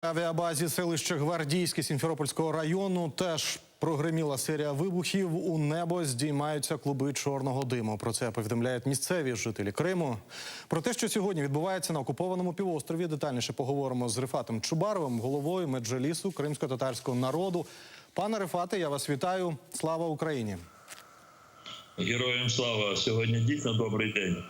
Авіабазі селища Гвардійське Сімферопольського району теж прогреміла серія вибухів. У небо здіймаються клуби чорного диму. Про це повідомляють місцеві жителі Криму. Про те, що сьогодні відбувається на окупованому півострові, детальніше поговоримо з Рифатом Чубаровим, головою меджелісу кримсько-татарського народу. Пане Рифате, я вас вітаю. Слава Україні! Героям слава! Сьогодні дійсно добрий день.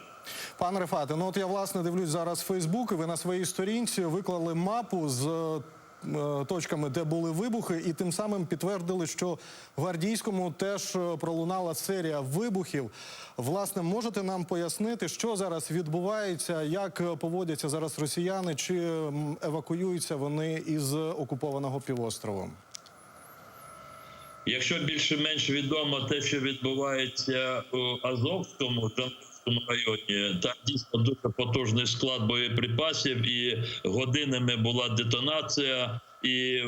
Пане Рифате, ну от я власне дивлюсь зараз Фейсбук, і ви на своїй сторінці виклали мапу з е, точками, де були вибухи, і тим самим підтвердили, що в Гвардійському теж е, пролунала серія вибухів. Власне, можете нам пояснити, що зараз відбувається, як е, поводяться зараз росіяни, чи евакуюються вони із окупованого півострову? Якщо більше-менш відомо те, що відбувається у Азовському Джанківському районі, там дійсно дуже потужний склад боєприпасів, і годинами була детонація. І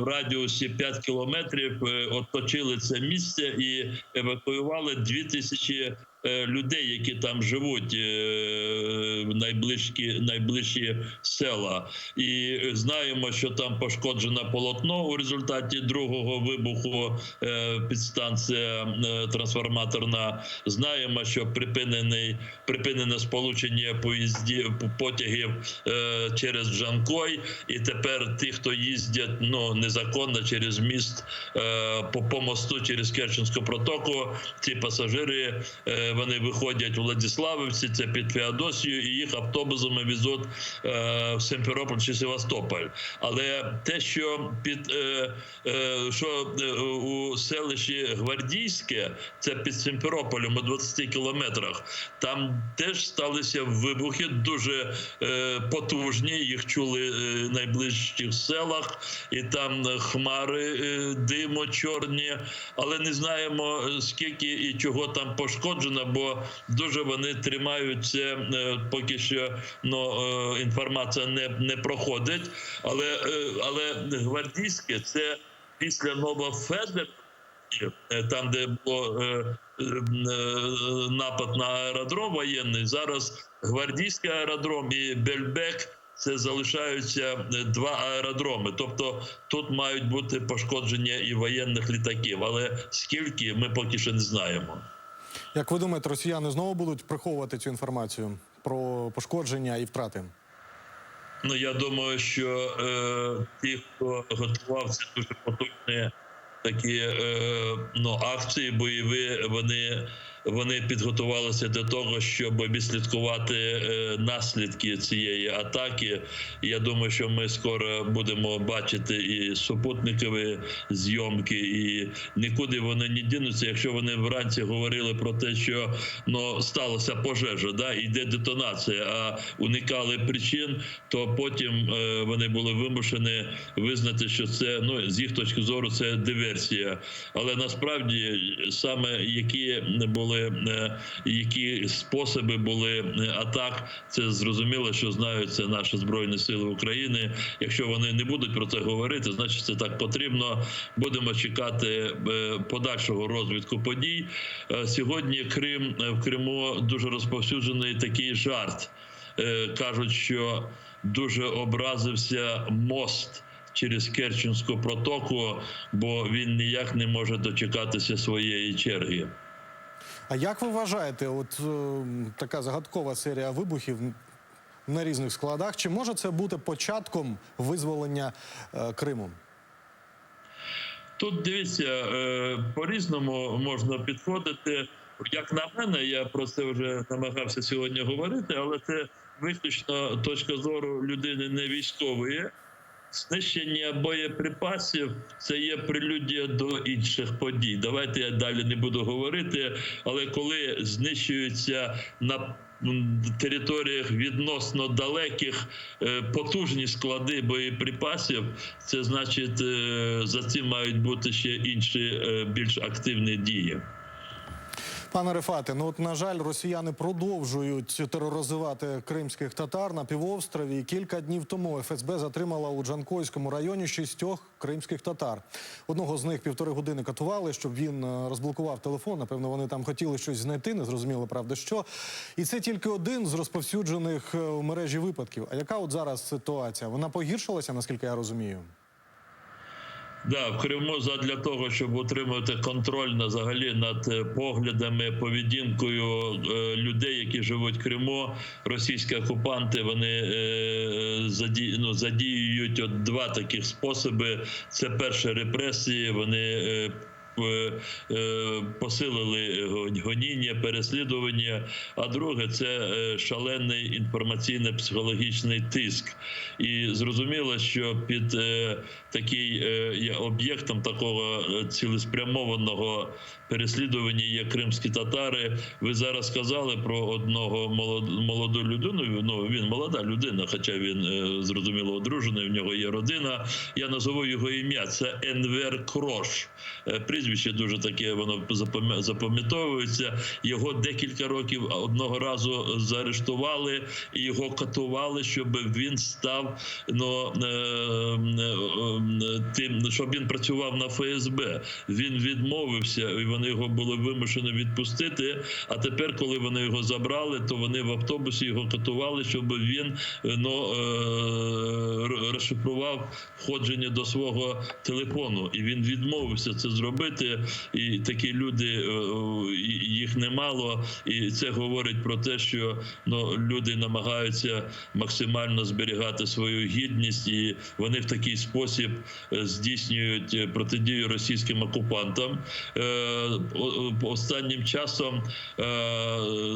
в радіусі 5 кілометрів е, оточили це місце і евакуювали 2 тисячі е, людей, які там живуть, е, найближчі, найближчі села. І знаємо, що там пошкоджено полотно у результаті другого вибуху е, підстанція е, трансформаторна. Знаємо, що припинений припинене сполучення поїздів потягів е, через Джанкой, і тепер ті, хто їздять ну незаконно через міст е, по, мосту через Керченську протоку, ці пасажири е, вони виходять у Владиславівці, це під Феодосію, і їх автобусами везуть е, в Симферополь чи Севастополь. Але те, що під е, е, що у селищі Гвардійське, це під Симферополем у 20 кілометрах, там теж сталися вибухи дуже потужні. Їх чули в найближчих селах, і там хмари диму чорні, але не знаємо скільки і чого там пошкоджено, бо дуже вони тримають це е, поки що ну, е, інформація не, не проходить. Але, е, але гвардійське це після Новофедер. Там, де було напад на аеродром воєнний, зараз гвардійський аеродром і Бельбек це залишаються два аеродроми. Тобто тут мають бути пошкодження і воєнних літаків, але скільки ми поки що не знаємо. Як ви думаєте, росіяни знову будуть приховувати цю інформацію про пошкодження і втрати? Ну я думаю, що е, ті, хто готував ці дуже потужні такі е, ну, акції бойові, вони, вони підготувалися до того, щоб відслідкувати е, наслідки цієї атаки. Я думаю, що ми скоро будемо бачити і супутникові зйомки, і нікуди вони не дінуться. Якщо вони вранці говорили про те, що ну сталася пожежа, да йде детонація, а уникали причин, то потім е, вони були вимушені визнати, що це ну з їх точки зору це диверсія. Але насправді саме які були е, які способи були е, атак, це зрозуміло, що знають це наші збройні сили України. Якщо вони не будуть про це говорити, значить це так потрібно. Будемо чекати е, подальшого розвитку подій. Сьогодні Крим в Криму дуже розповсюджений такий жарт. Кажуть, що дуже образився мост. Через Керченську протоку, бо він ніяк не може дочекатися своєї черги. А як ви вважаєте, от е, така загадкова серія вибухів на різних складах, чи може це бути початком визволення е, Криму? Тут дивіться, е, по-різному можна підходити. Як на мене, я про це вже намагався сьогодні говорити, але це виключно точка зору людини не військової. Знищення боєприпасів це є прелюдія до інших подій. Давайте я далі не буду говорити. Але коли знищуються на територіях відносно далеких е, потужні склади боєприпасів, це значить е, за цим мають бути ще інші е, більш активні дії. Пане Рефате, ну от на жаль, росіяни продовжують тероризувати кримських татар на півострові. Кілька днів тому ФСБ затримала у Джанкойському районі шістьох кримських татар. Одного з них півтори години катували, щоб він е, розблокував телефон. Напевно, вони там хотіли щось знайти, не зрозуміло, правда, що. І це тільки один з розповсюджених е, у мережі випадків. А яка от зараз ситуація? Вона погіршилася, наскільки я розумію. Да, в Криму задля того, щоб отримати контроль на над е, поглядами, поведінкою е, людей, які живуть в Криму, російські окупанти вони е, заді, ну, задіюють от два таких способи. Це перше репресії. Вони посилили гоніння, переслідування. А друге це е, шалений інформаційно-психологічний тиск. І зрозуміло, що під е, такий е, об'єктом такого е, цілеспрямованого переслідування є кримські татари. Ви зараз сказали про одного молоду людину. Ну він молода людина, хоча він е, зрозуміло одружений. В нього є родина. Я назову його ім'я. Це Енвер Крош. Е, Прізвище дуже таке, воно запам'я- запам'ятовується. Його декілька років одного разу заарештували і його катували, щоб він став ну, е, е, тим, щоб він працював на ФСБ. Він відмовився, і вони його були вимушені відпустити. А тепер, коли вони його забрали, то вони в автобусі його катували, щоб він е, ну, розшифрував входження до свого телефону. І він відмовився це зробити. І такі люди е, їх немало. І це говорить про те, що ну, люди намагаються максимально зберігати свою гідність, і вони в такий спосіб е, здійснюють е, протидію російським окупантам. Е, Останнім часом е,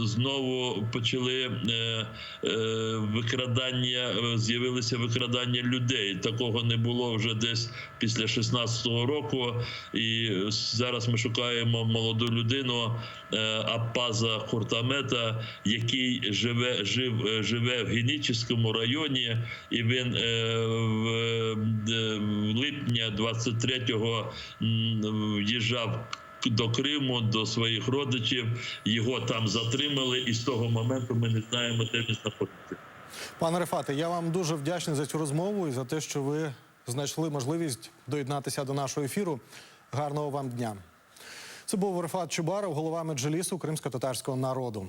знову почали е, е, викрадання, е, з'явилися викрадання людей. Такого не було вже десь після 16-го року. І зараз ми шукаємо молоду людину е, Апаза Хуртамета, який живе, жив, е, живе в Генічеському районі, і він е, в, в липня 23-го в'їжджав до Криму, до своїх родичів. Його там затримали, і з того моменту ми не знаємо, де він знаходиться. Пане Рефате, я вам дуже вдячний за цю розмову і за те, що ви знайшли можливість доєднатися до нашого ефіру. Гарного вам дня. Це був Рефат Чубаров, голова меджлісу кримсько-татарського народу.